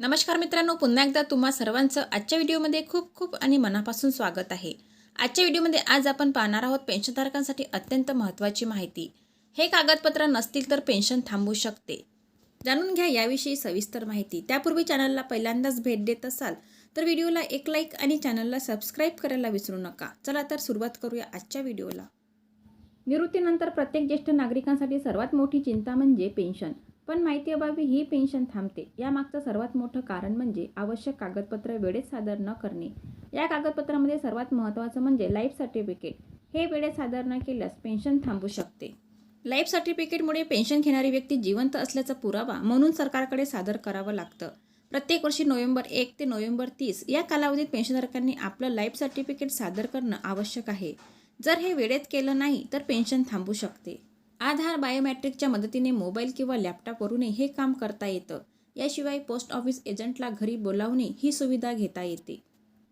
नमस्कार मित्रांनो पुन्हा एकदा तुम्हा सर्वांचं आजच्या व्हिडिओमध्ये खूप खूप आणि मनापासून स्वागत आहे. आजच्या व्हिडिओमध्ये आज आपण पाहणार आहोत पेन्शनधारकांसाठी अत्यंत महत्त्वाची माहिती. हे कागदपत्र नसतील तर पेन्शन थांबू शकते. जाणून घ्या याविषयी सविस्तर माहिती. त्यापूर्वी चॅनलला पहिल्यांदाच भेट देत असाल तर व्हिडिओला एक लाईक आणि चॅनलला सबस्क्राईब करायला विसरू नका. चला तर सुरुवात करूया आजच्या व्हिडिओला. निवृत्तीनंतर प्रत्येक ज्येष्ठ नागरिकांसाठी सर्वात मोठी चिंता म्हणजे पेन्शन. पण माहिती अभावी ही पेन्शन थांबते. यामागचं सर्वात मोठं कारण म्हणजे आवश्यक कागदपत्र वेळेत सादर न करणे. या कागदपत्रामध्ये सर्वात महत्त्वाचं म्हणजे लाईफ सर्टिफिकेट. हे वेळेत सादर न केल्यास पेन्शन थांबू शकते. लाईफ सर्टिफिकेटमुळे पेन्शन घेणारी व्यक्ती जिवंत असल्याचा पुरावा म्हणून सरकारकडे सादर करावं लागतं. प्रत्येक वर्षी नोव्हेंबर एक ते नोव्हेंबर तीस या कालावधीत पेन्शनधारकांनी आपलं लाईफ सर्टिफिकेट सादर करणं आवश्यक आहे. जर हे वेळेत केलं नाही तर पेन्शन थांबू शकते. आधार बायोमॅट्रिकच्या मदतीने मोबाईल किंवा लॅपटॉपवरूनही हे काम करता येतं. याशिवाय पोस्ट ऑफिस एजंटला घरी बोलावणे ही सुविधा घेता येते.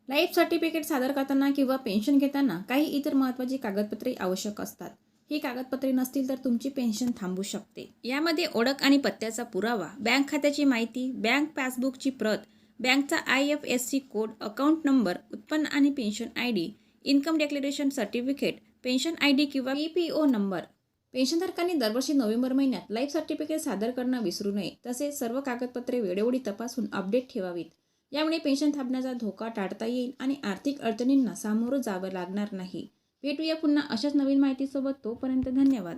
लाईफ सर्टिफिकेट सादर करताना किंवा पेन्शन घेताना काही इतर महत्त्वाची कागदपत्रे आवश्यक असतात. ही कागदपत्रे नसतील तर तुमची पेन्शन थांबू शकते. यामध्ये ओळख आणि पत्त्याचा पुरावा बँक खात्याची माहिती बँक पासबुकची प्रत बँकचा I F S C code account number उत्पन्न आणि pension I D income declaration certificate pension I D किंवा ई पी ओ नंबर पेन्शनधारकांनी दरवर्षी नोव्हेंबर महिन्यात लाईफ सर्टिफिकेट सादर करणं विसरू नये तसेच सर्व कागदपत्रे वेळोवेळी तपासून अपडेट ठेवावीत. यामुळे पेन्शन थांबण्याचा धोका टाळता येईल आणि आर्थिक अडचणींना सामोरं जावं लागणार नाही. भेटूया पुन्हा अशाच नवीन माहितीसोबत तोपर्यंत धन्यवाद.